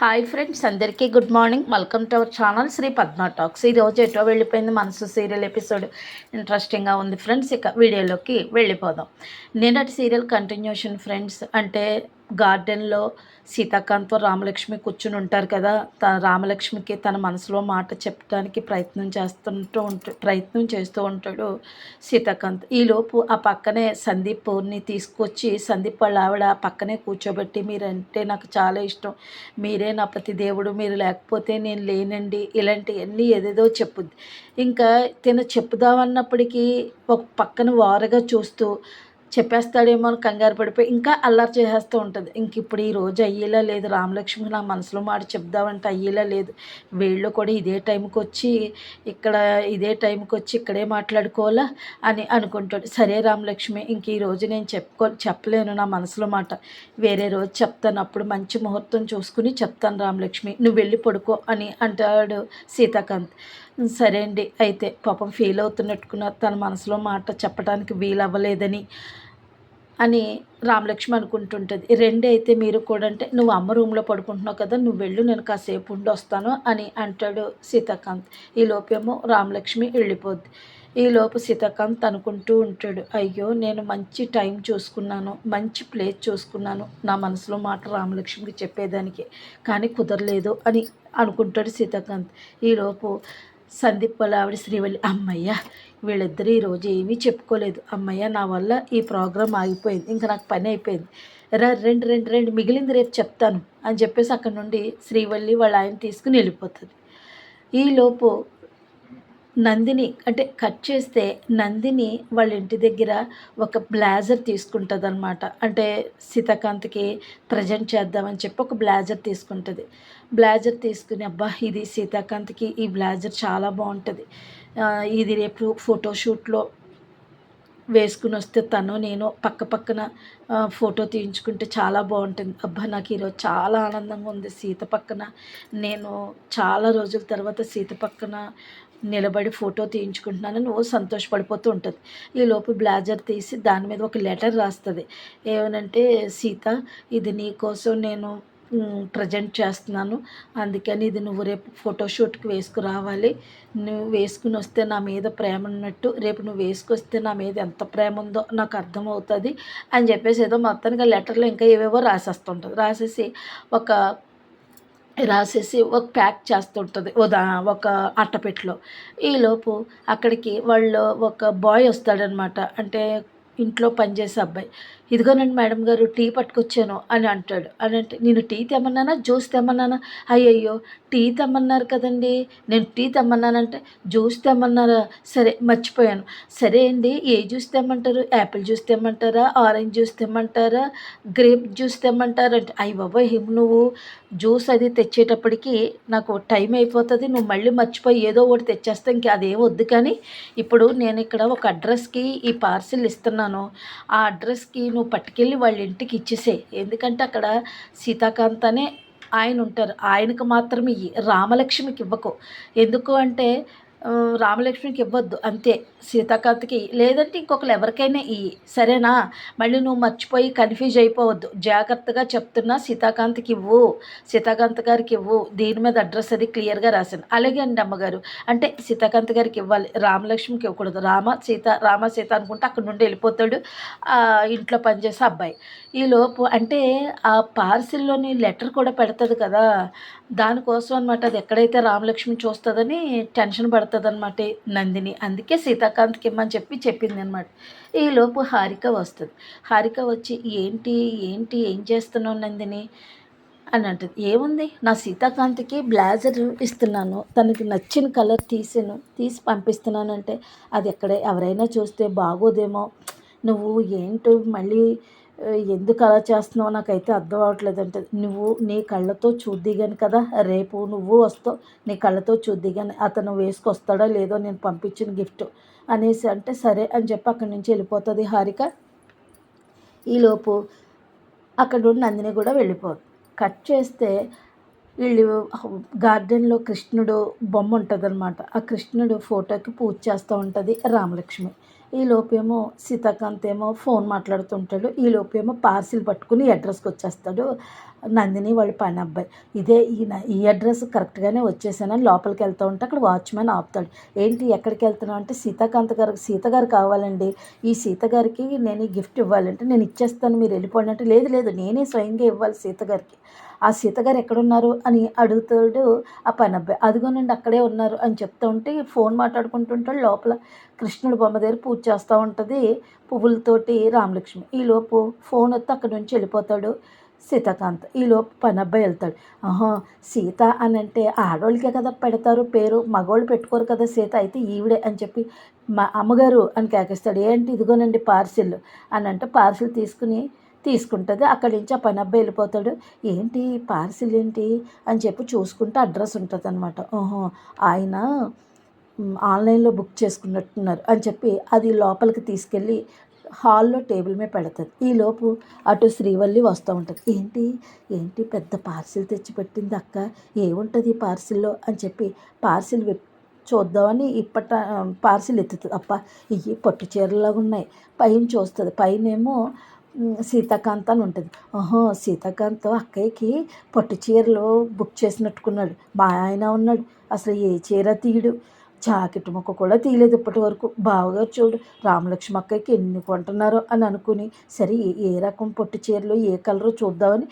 Hi friends అందరికీ good morning welcome to our channel Sri Padma talks ఈరోజు ఎటో వెళ్ళిపోయింది? మనసు సీరియల్ ఎపిసోడ్ ఇంట్రెస్టింగ్గా ఉంది ఫ్రెండ్స్ ఇక వీడియోలోకి వెళ్ళిపోదాం. నిన్నటి సీరియల్ కంటిన్యూషన్ ఫ్రెండ్స్ అంటే గార్డెన్లో సీతాకాంత్తో రామలక్ష్మి కూర్చుని ఉంటారు కదా త రామలక్ష్మికి తన మనసులో మాట చెప్పడానికి ప్రయత్నం చేస్తుంటూ ఉంట ప్రయత్నం చేస్తూ ఉంటాడు సీతాకాంత్. ఈలోపు ఆ పక్కనే సందీప్ని తీసుకొచ్చి సందీప్ వాళ్ళ ఆవిడ పక్కనే కూర్చోబెట్టి మీరంటే నాకు చాలా ఇష్టం. మీరే నా ప్రతి దేవుడు. మీరు లేకపోతే నేను లేనండి. ఇలాంటివన్నీ ఏదేదో చెప్పుద్ది ఇంకా తిన చెప్పుదామన్నప్పటికీ ఒక పక్కన వారగా చూస్తూ చెప్పేస్తాడేమో అని కంగారు పడిపోయి ఇంకా అల్లరి చేసేస్తూ ఉంటుంది. ఇంక ఇప్పుడు ఈ రోజు అయ్యేలా లేదు. రామలక్ష్మి నా మనసులో మాట చెప్దామంటే అయ్యేలా లేదు. వీళ్ళు కూడా ఇదే టైంకి వచ్చి ఇక్కడ ఇదే టైంకి వచ్చి ఇక్కడే మాట్లాడుకోవాలా అని అనుకుంటాడు. సరే రామలక్ష్మి ఇంక ఈ రోజు నేను చెప్పుకో చెప్పలేను నా మనసులో మాట. వేరే రోజు చెప్తాను. అప్పుడు మంచి ముహూర్తం చూసుకుని చెప్తాను రామలక్ష్మి. నువ్వు వెళ్ళి పడుకో అని అంటాడు సీతాకాంత్. సరే అండి. అయితే పాపం ఫీల్ అవుతున్నట్టుకున్న తన మనసులో మాట చెప్పడానికి వీలవ్వలేదని అని రామలక్ష్మి అనుకుంటుంటుంది. రెండే అయితే మీరు కూడా అంటే నువ్వు అమ్మ రూమ్లో పడుకుంటున్నావు కదా నువ్వు వెళ్ళు నేను కాసేపు ఉండి వస్తాను అని అంటాడు సీతాకాంత్. ఈ లోపేమో రామలక్ష్మి వెళ్ళిపోద్ది. ఈలోపు సీతాకాంత్ అనుకుంటూ ఉంటాడు అయ్యో నేను మంచి టైం చూసుకున్నాను మంచి ప్లేస్ చూసుకున్నాను నా మనసులో మాట రామలక్ష్మికి చెప్పేదానికి కానీ కుదరలేదు అని అనుకుంటాడు సీతాకాంత్. ఈలోపు సందీప్ వాళ్ళ ఆవిడ శ్రీవల్లి అమ్మయ్య వీళ్ళిద్దరూ ఈరోజు ఏమీ చెప్పుకోలేదు. అమ్మయ్య నా వల్ల ఈ ప్రోగ్రాం ఆగిపోయింది. ఇంకా నాకు పని అయిపోయింది. రా రెండు రెండు రెండు మిగిలింది రేపు చెప్తాను అని చెప్పేసి అక్కడ నుండి శ్రీవల్లి వాళ్ళ ఆయన తీసుకుని వెళ్ళిపోతుంది ఈలోపు నందిని అంటే కట్ చేస్తే నందిని వాళ్ళ ఇంటి దగ్గర ఒక బ్లాజర్ తీసుకుంటుంది అనమాట అంటే సీతాకాంత్కి ప్రజెంట్ చేద్దామని చెప్పి ఒక బ్లాజర్ తీసుకుంటుంది. బ్లాజర్ తీసుకుని అబ్బా ఇది సీతాకాంత్కి ఈ బ్లాజర్ చాలా బాగుంటుంది ఇది రేపు ఫోటోషూట్లో వేసుకుని వస్తే తను నేను పక్క పక్కన ఫోటో తీయించుకుంటే చాలా బాగుంటుంది అబ్బా నాకు ఈరోజు చాలా ఆనందంగా ఉంది. సీత పక్కన నేను చాలా రోజుల తర్వాత సీత పక్కన నిలబడి ఫోటో తీయించుకుంటున్నాను. నువ్వు సంతోషపడిపోతూ ఉంటుంది. ఈ లోపు బ్లాజర్ తీసి దాని మీద ఒక లెటర్ రాస్తుంది. ఏమనంటే సీత ఇది నీకోసం నేను ప్రజెంట్ చేస్తున్నాను. అందుకని ఇది నువ్వు రేపు ఫోటోషూట్కి వేసుకురావాలి. నువ్వు వేసుకుని వస్తే నా మీద ప్రేమ ఉన్నట్టు రేపు నువ్వు వేసుకొస్తే నా మీద ఎంత ప్రేమ ఉందో నాకు అర్థమవుతుంది అని చెప్పేసి ఏదో మొత్తానికి లెటర్లో ఇంకా ఏవేవో రాసేస్తుంటుంది. రాసేసి ఒక రాసేసి ఒక ప్యాక్ చేస్తుంటుంది. ఉదా ఒక అట్టపెట్టలో. ఈలోపు అక్కడికి వాళ్ళు ఒక బాయ్ వస్తాడనమాట. అంటే ఇంట్లో పనిచేసే అబ్బాయి. ఇదిగోనండి మేడం గారు టీ పట్టుకొచ్చాను అని అంటాడు. అని అంటే నేను టీ తెమ్మన్నానా? జ్యూస్ తెమ్మన్నానా? అయ్యయ్యో టీ తెమ్మన్నారు కదండి. నేను టీ తెమ్మన్నానంటే జ్యూస్ తెమ్మన్నారా? సరే మర్చిపోయాను. సరే అండి ఏ జ్యూస్ తెమ్మంటారు? యాపిల్ జ్యూస్ తెమ్మంటారా? ఆరెంజ్ జ్యూస్ తెమ్మంటారా? గ్రేప్ జ్యూస్ తెమ్మంటారా? అంటే అయ్యి బాబాయ్ నువ్వు జ్యూస్ అది తెచ్చేటప్పటికి నాకు టైం అయిపోతుంది. నువ్వు మళ్ళీ మర్చిపోయి ఏదో ఒకటి తెచ్చేస్తా ఇంకా అదేం వద్దు కానీ ఇప్పుడు నేను ఇక్కడ ఒక అడ్రస్కి ఈ పార్సిల్ ఇస్తున్నాను ఆ అడ్రస్కి నువ్వు పట్టుకెళ్ళి వాళ్ళ ఇంటికి ఇచ్చేసే. ఎందుకంటే అక్కడ సీతాకాంత్ అనే ఆయన ఉంటారు. ఆయనకు మాత్రమే రామలక్ష్మికి ఇవ్వకు. ఎందుకు అంటే రామలక్ష్మికి ఇవ్వద్దు అంతే. సీతాకాంత్కి లేదంటే ఇంకొకరు ఎవరికైనా ఇయ్యి. సరేనా? మళ్ళీ నువ్వు మర్చిపోయి కన్ఫ్యూజ్ అయిపోవద్దు. జాగ్రత్తగా చెప్తున్నా సీతాకాంత్కి ఇవ్వు. సీతాకాంత్ గారికి ఇవ్వు. దీని మీద అడ్రస్ అది క్లియర్గా రాశాను అలాగే అండి అమ్మగారు. అంటే సీతాకాంత్ గారికి ఇవ్వాలి. రామలక్ష్మికి ఇవ్వకూడదు. రామ సీత రామ సీత అనుకుంటే అక్కడ నుండి వెళ్ళిపోతాడు. ఇంట్లో పనిచేసే అబ్బాయి. ఈలోపు అంటే ఆ పార్సిల్లోని లెటర్ కూడా పెడతది కదా. దానికోసం అనమాట అది ఎక్కడైతే రామలక్ష్మి చూస్తుందని టెన్షన్ పడుతుంది అనమాట నందిని. అందుకే సీతాకాంత్కి ఇమ్మని చెప్పి చెప్పింది అనమాట ఈలోపు హారిక వస్తుంది. హారిక వచ్చి ఏంటి ఏంటి ఏం చేస్తున్నావు నందిని? అని అంటుంది. ఏముంది? నా సీతాకాంత్కి బ్లాజర్ ఇస్తున్నాను. తనకి నచ్చిన కలర్ తీసాను తీసి పంపిస్తున్నానంటే అది ఎక్కడ ఎవరైనా చూస్తే బాగోదేమో. నువ్వు ఏంటో మళ్ళీ ఎందుకు అలా చేస్తున్నావు నాకైతే అర్థం అవ్వట్లేదు అంటే నువ్వు నీ కళ్ళతో చూద్దిగాను కదా రేపు నువ్వు వస్తావు నీ కళ్ళతో చూద్దిగాని అతను వేసుకొస్తాడో లేదో నేను పంపించిన గిఫ్ట్ అనేసి అంటే సరే అని చెప్పి అక్కడి నుంచి వెళ్ళిపోతుంది హారిక. ఈలోపు అక్కడ నందిని కూడా వెళ్ళిపోదు. కట్ చేస్తే వీళ్ళు గార్డెన్లో కృష్ణుడు బొమ్మ ఉంటుంది అనమాట ఆ కృష్ణుడు ఫోటోకి పూజ చేస్తూ ఉంటుంది రామలక్ష్మి. ఈ లోపేమో సీతాకాంత్ ఏమో ఫోన్ మాట్లాడుతుంటాడు. ఈ లోపేమో పార్సిల్ పట్టుకుని అడ్రస్కి వచ్చేస్తాడు నందిని వాళ్ళ పని అబ్బాయి. ఇదే ఈ ఈ అడ్రస్ కరెక్ట్గానే వచ్చేసానని లోపలికి వెళ్తూ ఉంటే అక్కడ వాచ్మెన్ ఆపుతాడు. ఏంటి ఎక్కడికి వెళ్తున్నావు అంటే సీతాకాంత్ గారికి సీతగారు కావాలండి. ఈ సీత గారికి నేను గిఫ్ట్ ఇవ్వాలంటే నేను ఇచ్చేస్తాను మీరు వెళ్ళిపోండి అంటే లేదు లేదు నేనే స్వయంగా ఇవ్వాలి సీత గారికి. ఆ సీత గారు ఎక్కడున్నారు? అని అడుగుతాడు ఆ పని అబ్బాయి. అదిగోనండి అక్కడే ఉన్నారు అని చెప్తూ ఉంటే ఫోన్ మాట్లాడుకుంటుంటాడు. లోపల కృష్ణుడు బొమ్మ దగ్గర పూజ చేస్తూ ఉంటుంది పువ్వులతోటి రామలక్ష్మి. ఈలోపు ఫోన్ వస్తే అక్కడి నుంచి వెళ్ళిపోతాడు సీతాకాంత్. ఈలోపు పని అబ్బాయి వెళ్తాడు. ఆహా సీత అని అంటే ఆడవాళ్ళకే కదా పెడతారు పేరు. మగవాళ్ళు పెట్టుకోరు కదా సీత. అయితే ఈవిడే అని చెప్పి మా అమ్మగారు అని కేకేస్తాడు. ఏంటి ఇదిగోనండి పార్సిల్ అని అంటే పార్సిల్ తీసుకుని తీసుకుంటుంది. అక్కడి నుంచి ఆ పని అబ్బాయి వెళ్ళిపోతాడు. ఏంటి? పార్సిల్ ఏంటి? అని చెప్పి చూసుకుంటే అడ్రస్ ఉంటుంది అనమాట ఓహో ఆయన ఆన్లైన్లో బుక్ చేసుకున్నట్టున్నారు. అని చెప్పి అది లోపలికి తీసుకెళ్ళి హాల్లో టేబుల్ మీద పెడుతుంది. ఈలోపు అటు శ్రీవల్లి వస్తూ ఉంటుంది. ఏంటి? ఏంటి? పెద్ద పార్సిల్ తెచ్చిపెట్టింది అక్క. ఏముంటుంది ఈ పార్సిల్లో? అని చెప్పి పార్సిల్ చూద్దామని ఇప్పట పార్సిల్ ఎత్తుతుంది అప్ప. ఇవి పట్టు చీరలాగా ఉన్నాయి పైన చూస్తుంది. పైనేమో సీతాకాంత్ అని ఉంటుంది. ఓహో సీతాకాంత్ అక్కయ్యకి పట్టు చీరలు బుక్ చేసినట్టుకున్నాడు. మా ఆయన ఉన్నాడు. అసలు ఏ చీర తీయడు? జాకెట్ ముక్క కూడా తీయలేదు ఇప్పటి వరకు. బావగారు చూడు రామలక్ష్మి అక్కకి ఎన్ని కొంటున్నారో అని అనుకుని సరే ఏ రకం పొట్టి చీరలు ఏ కలరు చూద్దామని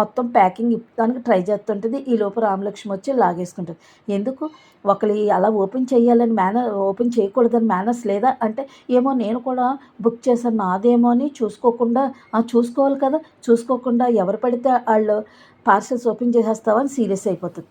మొత్తం ప్యాకింగ్ ఇప్పడానికి ట్రై చేస్తుంటుంది. ఈ లోపు రామలక్ష్మి వచ్చి లాగేసుకుంటుంది. ఎందుకు? ఒకరి అలా ఓపెన్ చేయాలని మేనర్ ఓపెన్ చేయకూడదని మేనర్స్ లేదా? అంటే ఏమో నేను కూడా బుక్ చేశాను నాదేమో అని చూసుకోకుండా చూసుకోవాలి కదా. చూసుకోకుండా ఎవరు పడితే వాళ్ళు పార్సల్స్ ఓపెన్ చేసేస్తావని సీరియస్ అయిపోతుంది.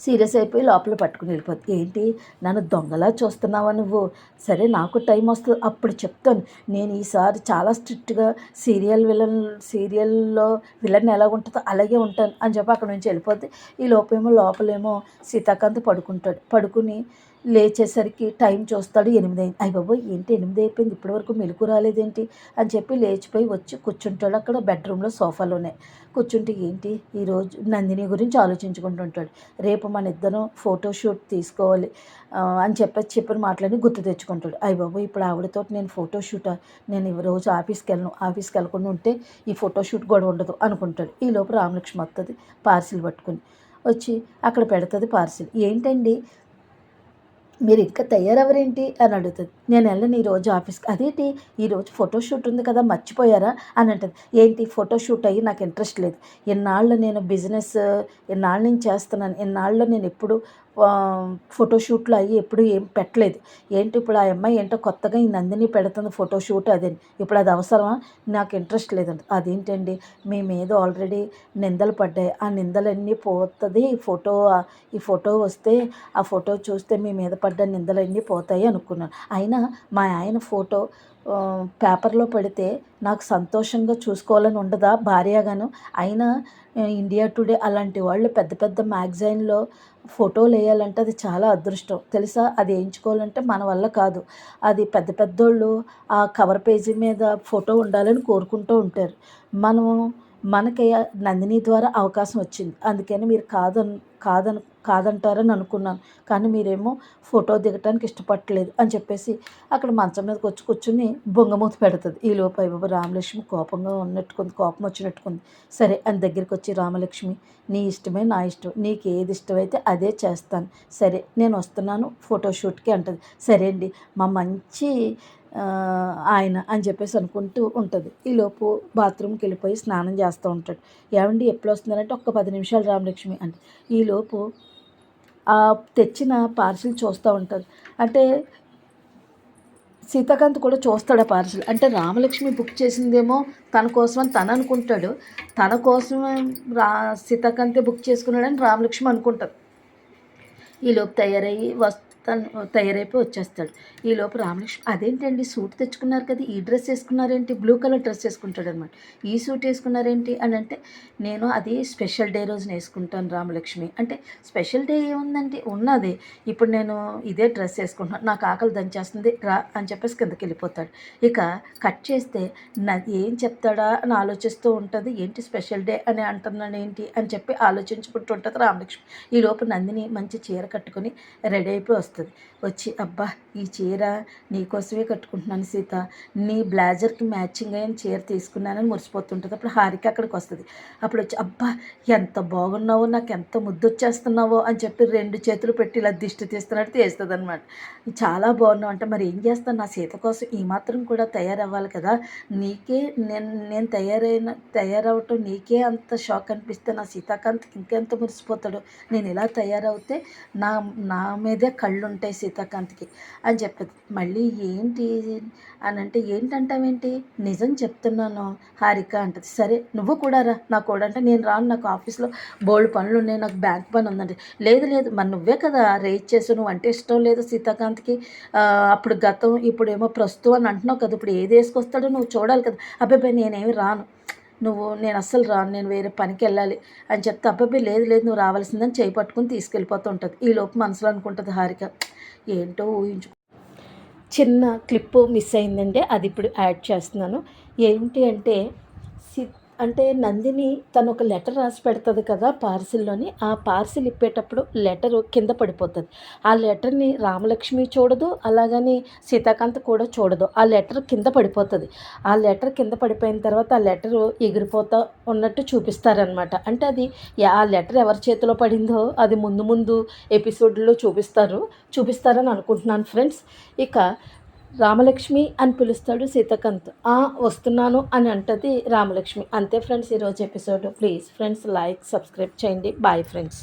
సీరియస్ అయిపోయి లోపల పట్టుకుని వెళ్ళిపోతుంది ఏంటి? నన్ను దొంగలా చూస్తున్నావా నువ్వు? సరే నాకు టైం వస్తుంది. అప్పుడు చెప్తాను. నేను ఈసారి చాలా స్ట్రిక్ట్గా సీరియల్ విలన్ సీరియల్లో విలన్ ఎలా ఉంటుందో అలాగే ఉంటాను అని చెప్పి అక్కడ నుంచి వెళ్ళిపోతే ఈ లోపేమో లోపలేమో సీతాకాంత్ పడుకుంటాడు. పడుకుని లేచేసరికి టైం చూస్తాడు ఎనిమిది అయింది అయ్యి బాబోయ్ ఏంటి ఎనిమిది అయిపోయింది? ఇప్పటివరకు మెలకు రాలేదేంటి? అని చెప్పి లేచిపోయి వచ్చి కూర్చుంటాడు అక్కడ బెడ్రూమ్లో సోఫాలోనే. కూర్చుంటే ఏంటి? ఈరోజు నందిని గురించి ఆలోచించుకుంటుంటాడు రేపు మన ఇద్దరం ఫోటోషూట్ తీసుకోవాలి. అని చెప్పి చెప్పిన మాటలని గుర్తు తెచ్చుకుంటాడు. అయ్యి బాబు ఇప్పుడు ఆవిడతో నేను ఫోటోషూట్ నేను ఈ రోజు ఆఫీస్కి వెళ్ళను ఆఫీస్కి వెళ్ళకుండా ఉంటే ఈ ఫోటోషూట్ కూడా ఉండదు అనుకుంటాడు. ఈ లోపు రామలక్ష్మి వస్తుంది పార్సిల్ పట్టుకుని. వచ్చి అక్కడ పెడుతుంది పార్సిల్. ఏంటండి? మీరు ఇంకా తయారవరేంటి అని అడుగుతుంది. నేను వెళ్ళను ఈరోజు ఆఫీస్కి. అదేంటి? ఈరోజు ఫోటోషూట్ ఉంది కదా మర్చిపోయారా? అని అంటుంది. ఏంటి? ఫోటోషూట్ అయ్యి నాకు ఇంట్రెస్ట్ లేదు. ఎన్నాళ్ళు నేను బిజినెస్ ఎన్నాళ్ళ నుంచి చేస్తున్నాను. ఎన్నాళ్ళు నేను ఎప్పుడు ఫోటోషూట్లు అవి ఎప్పుడు ఏం పెట్టలేదు. ఏంటి ఇప్పుడు ఆ అమ్మాయి ఏంటో కొత్తగా ఈ నందిని పెడుతుంది ఫోటోషూట్ అదే ఇప్పుడు అది అవసరమా? నాకు ఇంట్రెస్ట్ లేదండి అదేంటండి? మీ మీద ఆల్రెడీ నిందలు పడ్డాయి. ఆ నిందలన్నీ పోతుంది. ఈ ఫోటో ఈ ఫోటో వస్తే ఆ ఫోటో చూస్తే మీ మీద పడ్డ నిందలన్నీ పోతాయి అనుకున్నాను. అయినా మా ఆయన ఫోటో పేపర్లో పెడితే నాకు సంతోషంగా చూసుకోవాలని ఉండదా భార్యగాను? అయినా ఇండియా టుడే అలాంటి వాళ్ళు పెద్ద పెద్ద మ్యాగజైన్లో ఫోటోలు వేయాలంటే అది చాలా అదృష్టం. తెలుసా? అది వేయించుకోవాలంటే మన వల్ల కాదు. అది పెద్ద పెద్దోళ్ళు ఆ కవర్ పేజీ మీద ఫోటో ఉండాలని కోరుకుంటూ ఉంటారు. మనము మనకి నందిని ద్వారా అవకాశం వచ్చింది. అందుకని మీరు కాదని కాదని కాదంటారని అనుకున్నాను. కానీ మీరేమో ఫోటో దిగటానికి ఇష్టపడలేదు అని చెప్పేసి అక్కడ మంచం మీదకి వచ్చి కూర్చుని బొంగమూత పెడుతుంది. ఈ లోపు బాబు రామలక్ష్మి కోపంగా ఉన్నట్టుకుంది కోపం వచ్చినట్టుకుంది. సరే అని దగ్గరికి వచ్చి రామలక్ష్మి నీ ఇష్టమే నా ఇష్టం నీకు ఏది ఇష్టమైతే అదే చేస్తాను. సరే నేను వస్తున్నాను ఫోటోషూట్కి అంటుంది. సరే అండి మా మంచి ఆయన అని చెప్పేసి అనుకుంటూ ఉంటుంది. ఈలోపు బాత్రూమ్కి వెళ్ళిపోయి స్నానం చేస్తూ ఉంటాడు. ఏమండి ఎప్పుడు వస్తున్నారంటే ఒక్క పది నిమిషాలు రామలక్ష్మి అంటే ఈలోపు తెచ్చిన పార్సిల్ చూస్తూ ఉంటారు అంటే సీతాకాంత్ కూడా చూస్తాడు ఆ పార్సిల్. అంటే రామలక్ష్మి బుక్ చేసిందేమో తన కోసమని తను అనుకుంటాడు. తన కోసమే రా సీతాకాంతే బుక్ చేసుకున్నాడని రామలక్ష్మి అనుకుంటాడు ఈలోపు తయారయ్యి వస్తు తను తయారైపోయి వచ్చేస్తాడు. ఈలోపు రామలక్ష్మి అదేంటండి? సూట్ తెచ్చుకున్నారు కదా ఈ డ్రెస్ వేసుకున్నారేంటి? బ్లూ కలర్ డ్రెస్ వేసుకుంటాడు అనమాట ఈ సూట్ వేసుకున్నారేంటి అని అంటే నేను అది స్పెషల్ డే రోజున వేసుకుంటాను రామలక్ష్మి. అంటే స్పెషల్ డే ఏముందండి? ఉన్నది. ఇప్పుడు నేను ఇదే డ్రెస్ వేసుకుంటున్నాను నాకు ఆకలి దంచేస్తుంది. రా అని చెప్పేసి కిందకి వెళ్ళిపోతాడు. ఇక కట్ చేస్తే నా ఏం చెప్తాడా అని ఆలోచిస్తూ ఉంటుంది. ఏంటి స్పెషల్ డే అని అంటున్నాను ఏంటి అని చెప్పి ఆలోచించుకుంటూ ఉంటుంది రామలక్ష్మి. ఈ లోపు నందిని మంచి చీర కట్టుకుని రెడీ అయిపోయి వస్తుంది. వస్తుంది. వచ్చి అబ్బా ఈ చీర నీకోసమే కట్టుకుంటున్నాను సీత. నీ బ్లేజర్కి మ్యాచింగ్ అయిన చీర తీసుకున్నానని మురిసిపోతుంటుంది. అప్పుడు హారిక అక్కడికి వస్తుంది. అప్పుడు వచ్చి అబ్బా ఎంత బాగున్నావో నాకు ఎంత ముద్దు వచ్చేస్తున్నావో అని చెప్పి రెండు చేతులు పెట్టి ఇలా దిష్టి తీస్తున్నట్టు తీస్తుంది అనమాట చాలా బాగున్నావు అంటే మరి ఏం చేస్తాను? నా సీత కోసం ఈ మాత్రం కూడా తయారవ్వాలి కదా. నీకే నేను నేను తయారైన తయారవటం నీకే అంత షాక్ అనిపిస్తే నా సీతాకాంత్ ఇంకెంత మురిసిపోతాడు? నేను ఇలా తయారవుతే నా నా మీదే కళ్ళు ఉంటాయి సీతాకాంత్కి అని చెప్పేది. మళ్ళీ ఏంటి అని అంటే ఏంటంటావేంటి? నిజం చెప్తున్నాను హారిక అంటది. సరే నువ్వు కూడా రా. నా కూడా అంటే నేను రాను. నాకు ఆఫీస్లో బోల్డ్ పనులు ఉన్నాయి నాకు బ్యాంక్ పని ఉందండి లేదు లేదు. మరి నువ్వే కదా రేట్ చేసి నువ్వు అంటే ఇష్టం లేదు సీతాకాంత్కి. అప్పుడు గతం ఇప్పుడు ఏమో ప్రస్తుతం అని అంటున్నావు కదా. ఇప్పుడు ఏది వేసుకొస్తాడో నువ్వు చూడాలి కదా. అబ్బాయి నేనేమి రాను. నువ్వు నేను అస్సలు రాను నేను వేరే పనికి వెళ్ళాలి అని చెప్తే అబ్బాయి లేదు లేదు నువ్వు రావాల్సిందని చేయి పట్టుకుని తీసుకెళ్ళిపోతూ ఉంటుంది ఈ లోపు మనసులో అనుకుంటుంది హారిక ఏంటో ఊహించు. చిన్న క్లిప్పు మిస్ అయిందంటే అది ఇప్పుడు యాడ్ చేస్తున్నాను. ఏంటి అంటే సి అంటే నందిని తను ఒక లెటర్ రాసి పెడుతుంది కదా పార్సిల్లోని ఆ పార్సిల్ ఇప్పేటప్పుడు లెటరు కింద పడిపోతుంది. ఆ లెటర్ని రామలక్ష్మి చూడదు అలాగని సీతాకాంత్ కూడా చూడదు. ఆ లెటర్ కింద పడిపోతుంది. ఆ లెటర్ కింద పడిపోయిన తర్వాత ఆ లెటరు ఎగిరిపోతా ఉన్నట్టు చూపిస్తారనమాట అంటే అది ఆ లెటర్ ఎవరి చేతిలో పడిందో అది ముందు ముందు ఎపిసోడ్లో చూపిస్తారు చూపిస్తారని అనుకుంటున్నాను ఫ్రెండ్స్. ఇక రామలక్ష్మి అని పిలుస్తాడు సీతాకాంత్. ఆ వస్తున్నాను అని అంటది రామలక్ష్మి. అంతే ఫ్రెండ్స్ ఈరోజు episode. Please friends like subscribe చేయండి. Bye friends.